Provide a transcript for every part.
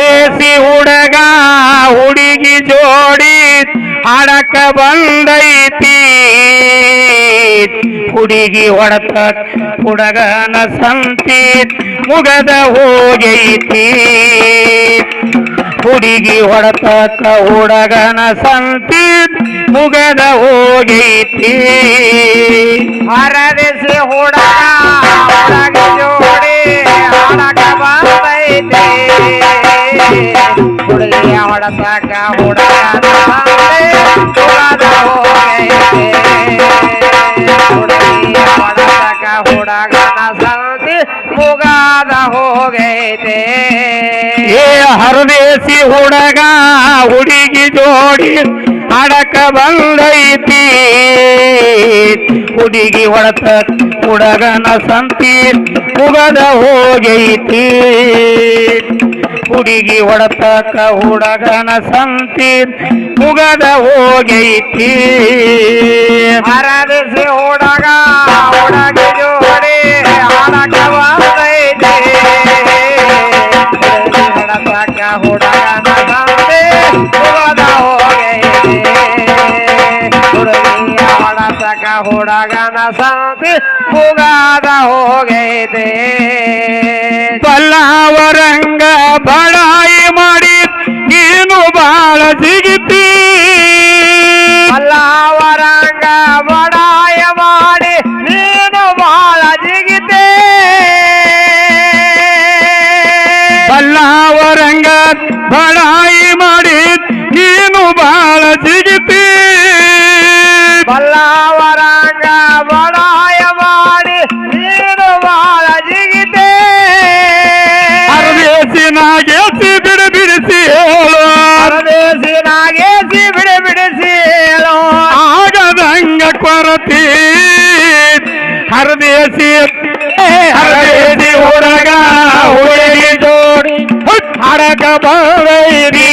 ಹರದೇಸಿ ಹುಡುಗ ಹುಡುಗಿ ಜೋಡಿ ಹಾಡಕ ಬಂದೈತಿ. ಹುಡುಗಿ ಹೊಡತ ಹುಡುಗನ ಸಂತಿ ಮುಗದ ಹೋಗೈತಿ. ಹುಡುಗಿ ಹೊಡತಕ್ಕ ಹುಡುಗನ ಸಂತಿ ಮುಗದ ಹೋಗೈತಿ. ಹರದಿಸಿ ಹುಡುಗ. ಹುಡುಗಿಯ ಹುಡುಗನ ಹುಡುಗ ಹುಡುಗಿಯ ಹೊಡತಕ್ಕ ಹುಡುಗನ ಸಂತಿ ಮುಗಾದ ಹೋಗೈತೆ ಏ ಹರದೇಸಿ ಹುಡುಗ ಹುಡುಗಿ ಜೋಡಿ ಅಡಕ ಬಂದೈತಿ. ಹುಡುಗಿ ಹೊಡತ ಹುಡುಗನ ಸಂತಿ ಮುಗದ ಹೋಗೈತಿ. ಹುಡುಗಿ ಹೊಡತಕ್ಕ ಹುಡಗನ ಸಂತಿ ಮುಗದ ಹೋಗೈತಿ. ಹರದಿಸಿ ಹುಡಗ ಹುಡುಗಿ ಜೋಡಿ ಹಾಡಕ ಬಂದೈತಿ. ಹಡತಕ್ಕ ಹುಡುಗನ ಸಂತೆ ಮುಗದ ಹೋಗೈತಿ. ಹುಡುಗಿಯ ಹೊಡತಕ್ಕ ಹುಡಗನ ಸಂತಿ ಮುಗದ ಹೋಗೈತಿ. ಪಲ್ಲವರಂಗ ಬಡಾಯಿ ಮಾಡಿ ನೀನು ಬಾಳ ಸಿಗಿತಿ ಅಲ್ಲವರಂಗ ಬಡಾಯ ಮಾಡಿ ನೀನು ಬಾಳ ಸಿಗಿತೆ ಅಲ್ಲವರಂಗ ಬಡಾಯಿ ಮಾಡಿ ನೀನು ಬಾಳ ಸಿಗಿತಿ ಕೊರತಿ ಹರದೇಸಿ ಹರದೇಸಿ ಹೊರಗ ಹುಡುಗಿ ಜೋಡಿ. ಹಡಕ ಬೈರಿ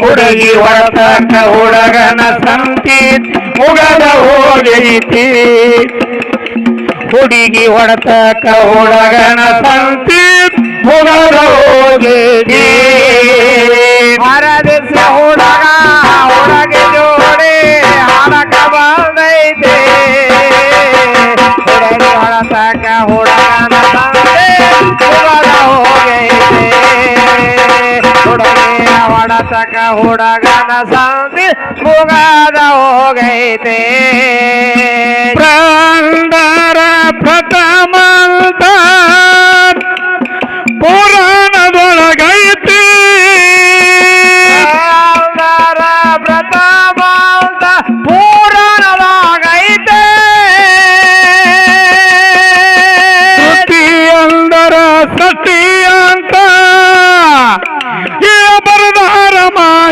ಹುಡುಗಿ ಹೊರತಕ್ಕ ಹುಡುಗನ ಸಂತಿ. ಮುಗದ ಹೋಗೈತಿ ಹುಡುಗಿ ಹೊಡತಕ್ಕ ಹುಡುಗನ ಸಂತಿ. ಮುಗದ ಹೋಗೈತಿ ಪರದೇಶ ಹುಡುಗ ಹುಡುಗಿ ಜೋಡಿ. ಬಂದೈತಿ ಹುಡುಗಿ ಹೊಳತಕ್ಕ ಹುಡುಗನ ತಂದೆ ಹುಡುಗ ಹೋಗೈತಿ ಹುಡುಗಿಯ ಹೊಡತಕ್ಕ ಹುಡುಗನ ಸಂತಿ ಮುಗದ ಹೋಗೈತೆ ಪ್ರಾಂಡರ ಪ್ರಥಮಂತ ಪುರಾಣದೊಳಗೈತಿ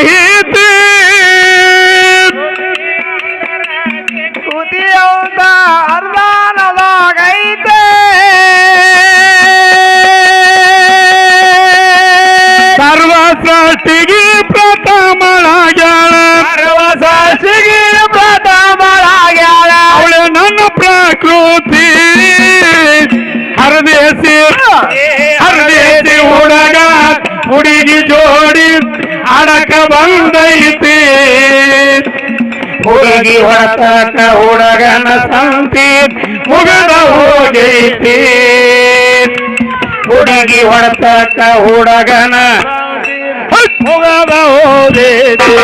ಮಾಹಿತಿ ಕುದಿಯಂತ ಅರ್ಧಾನವಾಗೈತೆ ಸರ್ವ ಸೃಷ್ಟಿಗೆ ಪ್ರಥಮಳಾಗ್ಯಾಳ. ಸರ್ವಸಾಕ್ಷಿಗೆ ಪ್ರಥಮಳಾಗ್ಯಾಳ. ಅವಳು ನನ್ನ ಪ್ರಕೃತಿ. ಹರದೇಸಿ ಹರದೇಸಿ ಹುಡುಗ ಹುಡುಗಿ ಜೋಡಿ ಅಡಕ ಬಂದೈತಿ. ಹುಡುಗಿ ಹೊರತಕ ಹುಡುಗನ ಸಂತಿ ಮುಗದ ಹೋಗೈತಿ. ಹುಡುಗಿ ಹೊರತಕ ಹುಡುಗನ ಮುಗದ ಹೋಗೈತಿ.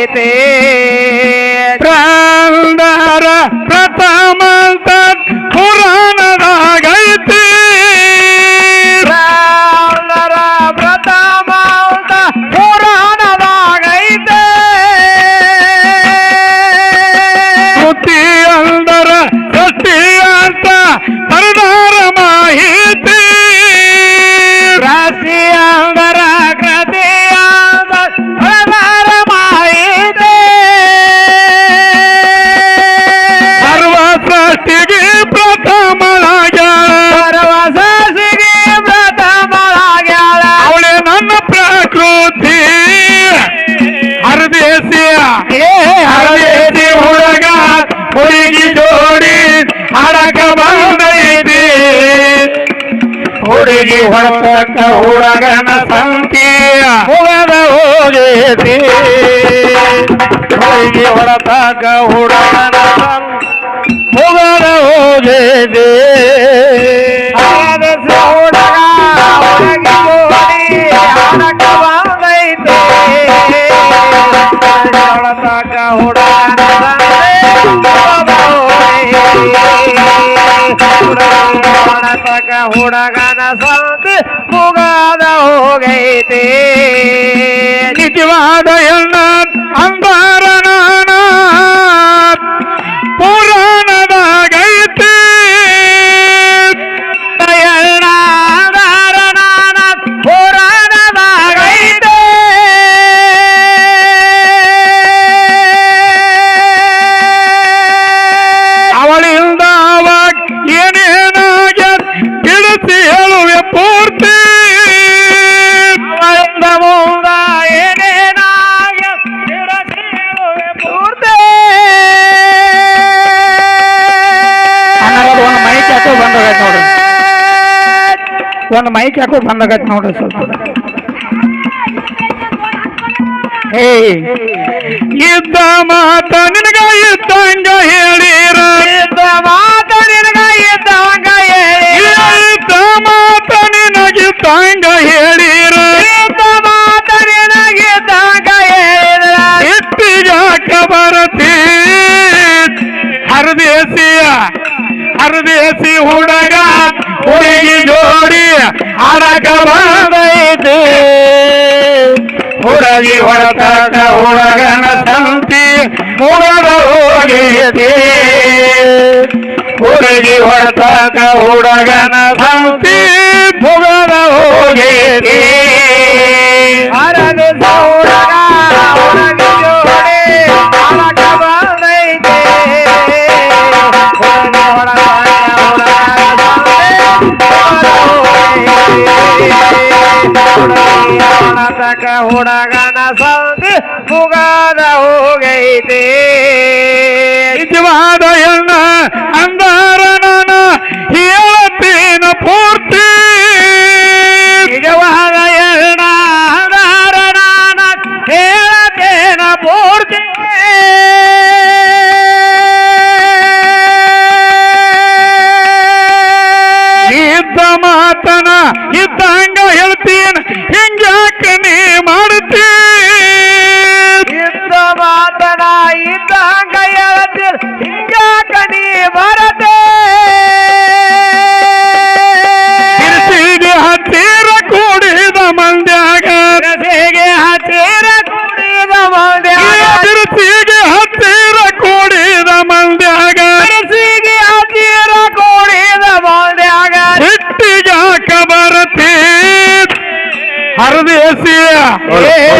ಹೋಗೈತೆ ಜೋಡಿಸಿ ಹರದೇತಿ ಹುಡುಗ? ಹುಡುಗಿ ಜೋಡಿ ಹಡಕ ಬಂದೈತಿ. ಹುಡುಗಿ ಹೊರತಕ್ಕ ಹುಡುಗನ ಸಂಖ್ಯೆ ಹುಡುಗ ಹುಡುಗನ ಸ್ವಂತ ಮುಗಾದ ಹೋಗೈತೆ. ನಿಜವಾದ ಹೆಣ್ಣ ಅಂಬಾರ ಒಂದು ಮೈಕ್ ಯಾಕೋ ಬಂದಾಗೈತೆ ನೋಡ್ರಿ ಸ್ವಲ್ಪ. ಹೇ ಇದ್ದ ಮಾತ ನಿನಗ ಇದ್ದಂಗ ಹೇಳಿರ. ಇದ್ದ ಮಾತ ನಿನಗಿದ್ದಂಗ ಹೇಳಿರ. ಇಟ್ಟಿಗಾಕ ಬರತಿ. ಹರದೇಸಿಯ ಹರದೇಸಿ ಹುಡುಗ. ಬಂದೈತಿ ಹುಡುಗಿ ಹೊರತಾಗ ಹುಡುಗನ ಸಂತಿ ಮುಗದ ಹೋಗೈತಿ. ಹುಡುಗಿ ಹೊರತಾಗ ಹುಡುಗನ ಸಂತಿ ಮುಗದ ಹೋಗೈತಿ. ಹುಡುಗನ ಸಂತಿ ಮುಗದ ಹೋಗೈತೆ.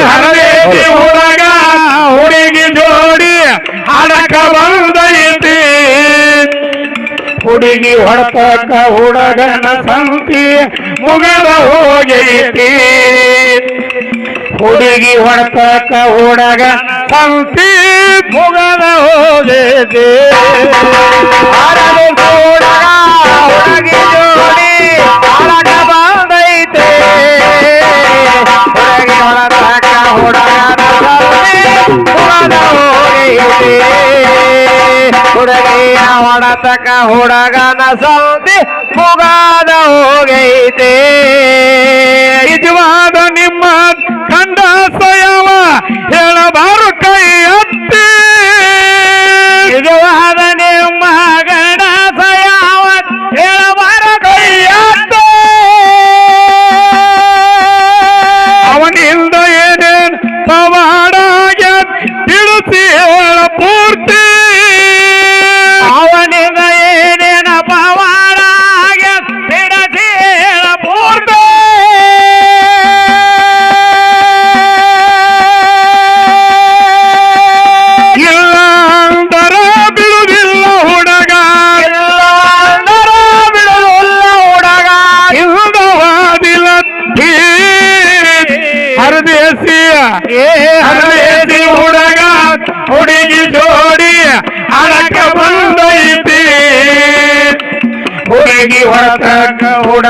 ಹರದೇಸಿ ಹುಡುಗ ಹುಡುಗಿ ಜೋಡಿ ಹಡಕ ಬಂದೈತಿ ಹುಡುಗಿ ಹೊಡತಕ್ಕ ಹುಡುಗನ ಸಂತಿ ಮುಗದ ಹೋಗೈತಿ ಹುಡುಗಿ ಹೊಡತಕ್ಕ ಹುಡುಗ ಸಂತಿ ಮುಗದ ಹೋಗೈತಿ ಹುಡುಗಿಯ ಹೊಡತಕ್ಕ ಹುಡುಗನ ಸಂತಿ ಪುಗಾದ ಹೋಗೈತೆ ನಿಜವಾದ ನಿಮ್ಮ ಕಂಡ ಸಯವ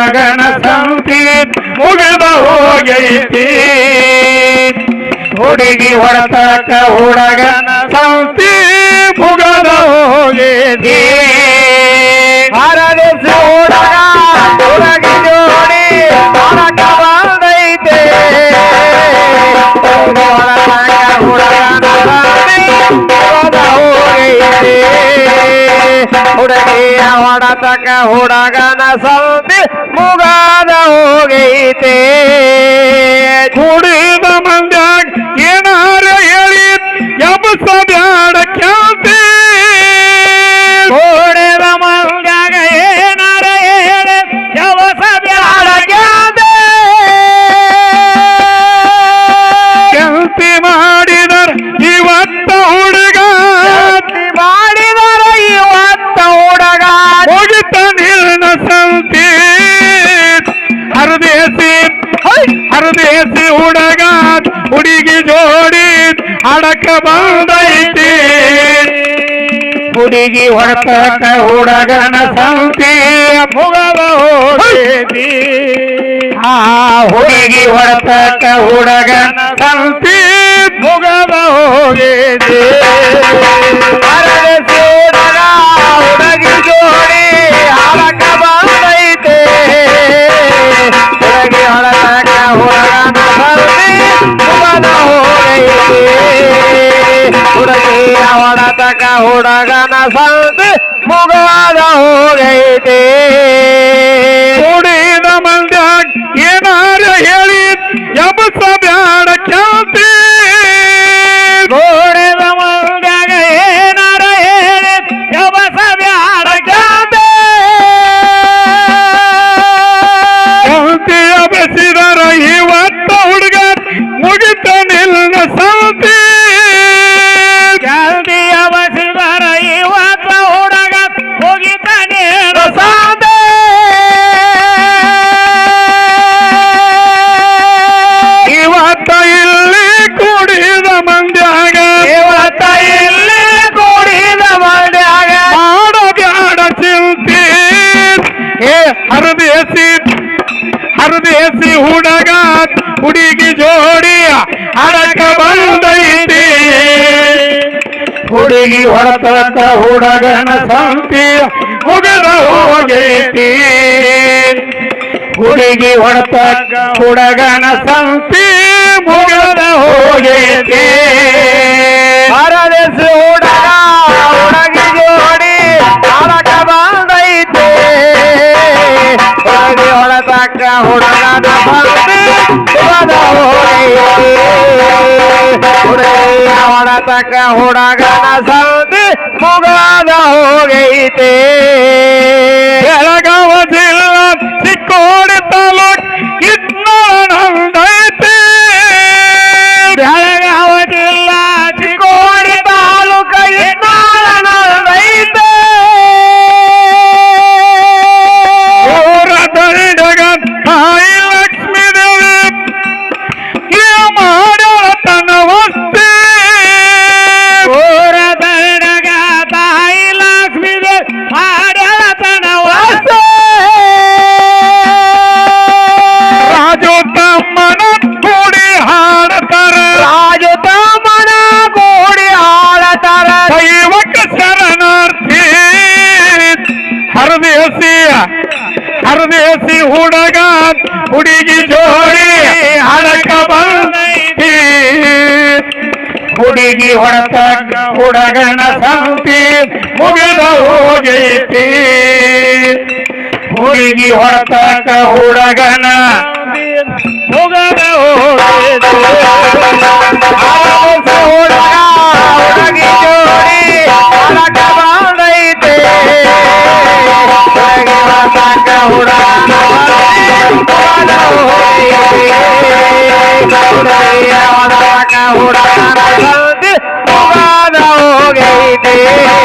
ಹೊರತಕ್ಕ ಹುಡುಗನ ಸಂತಿ ಮುಗಿದ ಹೋಗೈತಿ ಹುಡುಗಿ ಹೊರತಕ್ಕ ಹುಡುಗನ ಸಂತಿ ಮುಗದ ಹೋಗೈತಿ ಹರಡಿಸಿ ಹುಡುಗ ಹುಡುಗಿ ಜೋಡಿ ಹೊರಕ ಬಂದೈತೆ ಹುಡುಗಿ ಹೊರತಕ್ಕ ಹುಡುಗನ ಸಂತಿ ಮುಗದ ಹೋಗೈತೆ ಹುಡುಗಿಯ ಹೊಡತಕ್ಕ ಹುಡುಗನ ಸಂತಿ ಮುಗದ ಹರದೇಸಿ ಹರದೇಸಿ ಹುಡುಗ ಹುಡುಗಿ ಜೋಡಿ ಅಡಕ ಬಂದೈತಿ ಹುಡುಗಿ ಹೊರತಕ್ಕ ಹುಡುಗನ ಸಂತಿ, ಮುಗದ ಹೋಗೈತಿ ಆ ಹುಡುಗಿ ಹೊರತಕ್ಕ ಹುಡುಗನ ಸಂತಿ, ಮುಗದ ಹೋಗೈತಿ ಹುಡುಗನ ಸಂತಿ ಮುಗದ ಹೋಗೈತೆ. ಹುಡುಗಿ ಹುಡಗನ ಸಂತಿ ಮುಗಿದ ಹೋಗೈತಿ ಹುಡುಗಿ ಹೊಡೆತ ಹುಡಗನ ಸಂತಿ ಮುಗಿದ ಹೋಗೈತಿ ಹರದೇಸಿ ಹುಡುಗ ಹುಡುಗಿ ಜೋಡಿ ಹಾಲಕ ಬಂದೈತೆ ಹುಡುಗಿ ಹೊಡೆತಕ್ಕ ಹುಡುಗನ ಬಂದು ಹೋದ ಹೋಗೈತೆ ಹುಡುಗಿಯ ಹೊಳತಕ್ಕ ಹುಡುಗನ ಮುಗದ ಹೋಗೈತೆ ಬೆಳಗಾವ ಹುಡುಗಿ ಜೋಡಿ ಹಡಕ ಬಂದೈತಿ ಹುಡುಗಿ ಹೊರತಕ್ಕ ಹುಡುಗನ ಸಂತಿ ಮುಗಿದ ಹೋಗೈತಿ ಹುಡುಗಿ ಹೊರತಕ್ಕ ಹುಡುಗನ Yeah.